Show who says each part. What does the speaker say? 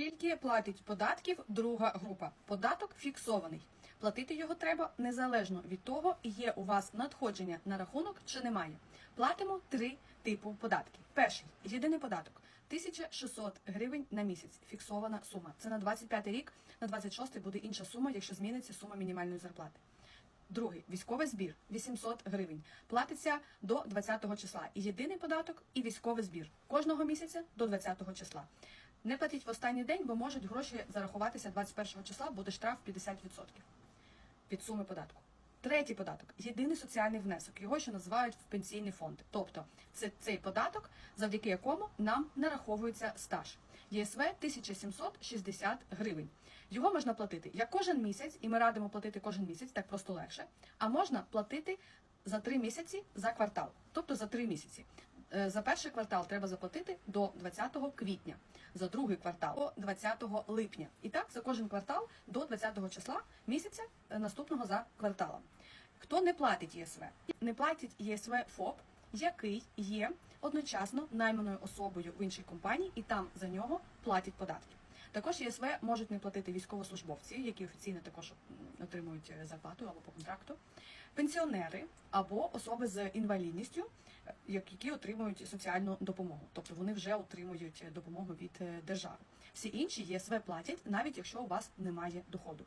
Speaker 1: Скільки платить податків друга група? Податок фіксований. Платити його треба незалежно від того, є у вас надходження на рахунок чи немає. Платимо три типу податків. Перший єдиний податок 1600 гривень на місяць. Фіксована сума. Це на 25 рік, на 26 буде інша сума, якщо зміниться сума мінімальної зарплати. Другий військовий збір 800 гривень. Платиться до 20 числа. І єдиний податок, і військовий збір кожного місяця до 20 числа. Не платіть в останній день, бо можуть гроші зарахуватися 21 числа, буде штраф 50% від суми податку. Третій податок єдиний соціальний внесок. Його ще називають в пенсійний фонд. Тобто це цей податок, завдяки якому нам нараховується стаж. ЄСВ 1760 гривень. Його можна платити як кожен місяць, і ми радимо платити кожен місяць, так просто легше. А можна платити за три місяці за квартал, тобто за три місяці. Е, За перший квартал треба заплатити до 20 квітня, за другий квартал до 20 липня. І так за кожен квартал до 20 числа місяця е, наступного за кварталом. Хто не платить ЄСВ? Не платить ЄСВ ФОП, який є одночасно найманою особою в іншій компанії, і там за нього платять податки. Також ЄСВ можуть не платити військовослужбовці, які офіційно також отримують е, зарплату або по контракту, пенсіонери або особи з інвалідністю, е, які отримують соціальну допомогу, тобто вони вже отримують е, допомогу від держави. Всі інші ЄСВ платять, навіть якщо у вас немає доходу.